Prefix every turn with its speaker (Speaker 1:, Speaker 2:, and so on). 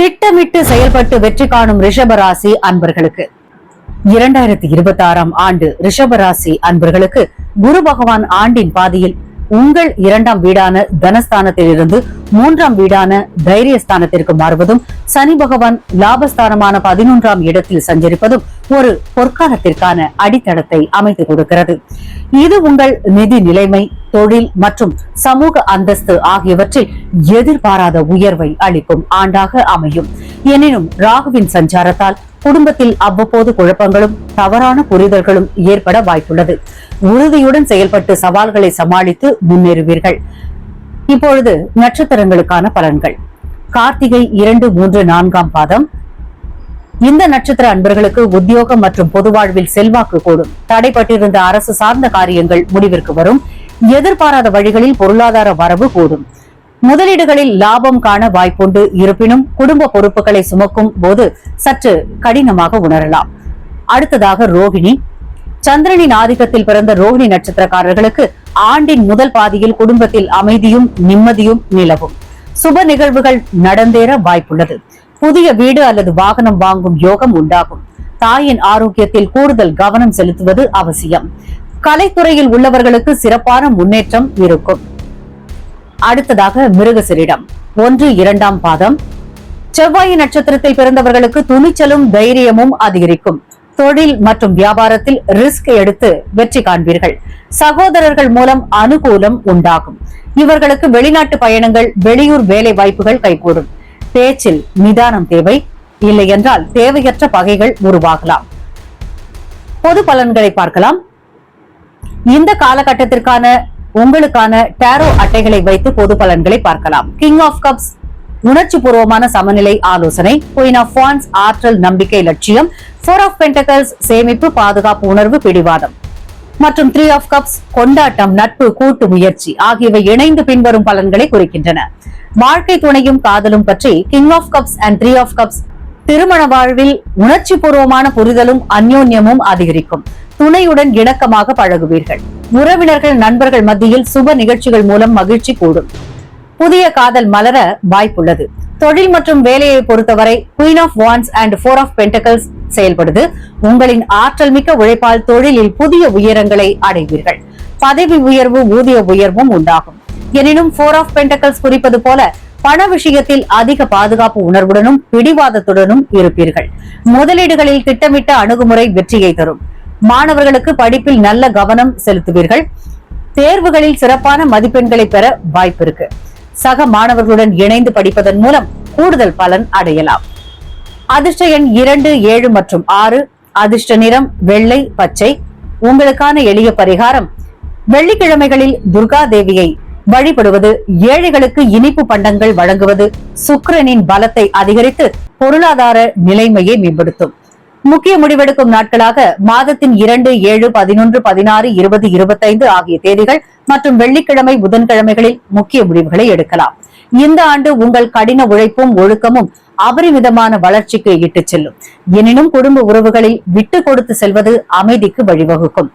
Speaker 1: திட்டமிட்டு செயல்பட்டு வெற்றி காணும் ரிஷபராசி அன்பர்களுக்கு. இரண்டாயிரத்தி இருபத்தி ஆறாம் ஆண்டு ரிஷபராசி அன்பர்களுக்கு குரு பகவான் ஆண்டின் பாதியில் உங்கள் இரண்டாம் வீடான தனஸ்தானத்திலிருந்து மூன்றாம் வீடான தைரியஸ்தானத்திற்கு மாறுவதும் சனி பகவான் லாபஸ்தானமான பதினொன்றாம் இடத்தில் சஞ்சரிப்பதும் ஒரு பொற்காலத்திற்கான அடித்தளத்தை அமைத்து கொடுக்கிறது. இது உங்கள் நிதி நிலைமை தொழில் மற்றும் சமூக அந்தஸ்து ஆகியவற்றில் எதிர்பாராத உயர்வை அளிக்கும் ஆண்டாக அமையும். எனினும் ராகுவின் சஞ்சாரத்தால் குடும்பத்தில் அவ்வப்போது குழப்பங்களும் தவறான புரிதல்களும் ஏற்பட வாய்ப்புள்ளது. உறுதியுடன் செயல்பட்டு சவால்களை சமாளித்து முன்னேறுவீர்கள். இப்பொழுது நட்சத்திரங்களுக்கான பலன்கள். கார்த்திகை இரண்டு மூன்று நான்காம் பாதம். இந்த நட்சத்திர அன்பர்களுக்கு உத்தியோகம் மற்றும் பொது வாழ்வில் செல்வாக்கு கூடும். தடைப்பட்டிருந்த அரசு சார்ந்த காரியங்கள் முடிவிற்கு வரும். எதிர்பாராத வழிகளில் பொருளாதார வரவு கூடும். முதலீடுகளில் லாபம் காண வாய்ப்புண்டு. இருப்பினும் குடும்ப பொறுப்புகளை சுமக்கும் போது சற்று கடினமாக உணரலாம். அடுத்ததாக ரோகிணி சந்திரனின் ஆதிக்கத்தில் பிறந்த ரோஹிணி நட்சத்திரக்காரர்களுக்கு ஆண்டின் முதல் பாதியில் குடும்பத்தில் அமைதியும் நிம்மதியும் நிலவும். சுப நிகழ்வுகள் நடந்தேற வாய்ப்புள்ளது. புதிய வீடு அல்லது வாகனம் வாங்கும் யோகம் உண்டாகும். தாயின் ஆரோக்கியத்தில் கூடுதல் கவனம் செலுத்துவது அவசியம். கலைத்துறையில் உள்ளவர்களுக்கு சிறப்பான முன்னேற்றம் இருக்கும். அடுத்ததாக மிருகசிரிடம். ஒன்று இரண்டாம் பாதம். செவ்வாய் நட்சத்திரத்தில் பிறந்தவர்களுக்கு துணிச்சலும் தைரியமும் அதிகரிக்கும். தொழில் மற்றும் வியாபாரத்தில் ரிஸ்க் எடுத்து வெற்றி காண்பீர்கள். சகோதரர்கள் மூலம் அனுகூலம் உண்டாகும். இவர்களுக்கு வெளிநாட்டு பயணங்கள் வெளியூர் வேலை வாய்ப்புகள் கைகூடும். பேச்சில் நிதானம் தேவை. இல்லை என்றால் தேவையற்ற பகைகள் உருவாகலாம். பொது பலன்களை பார்க்கலாம். இந்த காலகட்டத்திற்கான உங்களுக்கான டேரோ அட்டைகளை வைத்து பொது பலன்களை பார்க்கலாம். கிங் ஆஃப் கப்ஸ் உணர்ச்சி பூர்வமான சமநிலை ஆலோசனை குயின் ஆஃப் ஃபான்ஸ் ஆற்றல் நம்பிக்கை லட்சியம் ஃபோர் ஆஃப் பென்டகல்ஸ் சேமிப்பு பாதுகாப்பு உணர்வு பிடிவாதம். மற்றும் த்ரீ ஆஃப் கப்ஸ் கொண்டாட்டம் நட்பு கூட்டு முயற்சி ஆகியவை இணைந்து பின்வரும் பலன்களை குறிக்கின்றன. வாழ்க்கை துணையும் காதலும் பற்றி king of cups and three of cups திருமண வாழ்வில் உணர்ச்சி பூர்வமான புரிதலும் அந்யோன்யமும் அதிகரிக்கும். துணையுடன் இணக்கமாக பழகுவீர்கள். உறவினர்கள் நண்பர்கள் மத்தியில் சுப நிகழ்ச்சிகள் மூலம் மகிழ்ச்சி கூடும். புதிய காதல் மலர வாய்ப்புள்ளது. தொழில் மற்றும் வேலையை பொறுத்தவரை queen of wands and four of pentacles செயல்படுது. உங்களின் ஆற்றல் மிக்க உழைப்பால் தொழிலில் புதிய உயரங்களை அடைவீர்கள். பதவி உயர்வு ஊதிய உயர்வும் உண்டாகும். எனினும் ஃபோர் ஆஃப் பென்டகல்ஸ் குறிப்பது போல பண விஷயத்தில் அதிக பாதுகாப்பு உணர்வுடனும் பிடிவாதத்துடனும் இருப்பீர்கள். முதலீடுகளில் திட்டமிட்ட அணுகுமுறை வெற்றியை தரும். மாணவர்களுக்கு படிப்பில் நல்ல கவனம் செலுத்துவீர்கள். தேர்வுகளில் சிறப்பான மதிப்பெண்களை பெற வாய்ப்பு இருக்கு. சக மாணவர்களுடன் இணைந்து படிப்பதன் மூலம் கூடுதல் பலன் அடையலாம். அதிர்ஷ்ட எண் இரண்டு ஏழு மற்றும் ஆறு அதிர்ஷ்ட நிறம் வெள்ளை பச்சை. உங்களுக்கான எளிய பரிகாரம் வெள்ளிக்கிழமைகளில் துர்கா தேவியை வழிபடுவது ஏழைகளுக்கு இனிப்பு பண்டங்கள் வழங்குவது சுக்கிரனின் பலத்தை அதிகரித்து பொருளாதார நிலைமையை மேம்படுத்தும். முக்கிய முடிவெடுக்கும் நாட்களாக மாதத்தின் இரண்டு ஏழு பதினொன்று பதினாறு இருபது இருபத்தைந்து ஆகிய தேதிகள் மற்றும் வெள்ளிக்கிழமை புதன்கிழமைகளில் முக்கிய முடிவுகளை எடுக்கலாம். இந்த ஆண்டு உங்கள் கடின உழைப்பும் ஒழுக்கமும் அபரிமிதமான வளர்ச்சிக்கு இட்டுச் செல்லும். எனினும் குடும்ப உறவுகளில் விட்டு கொடுத்து செல்வது அமைதிக்கு வழிவகுக்கும்.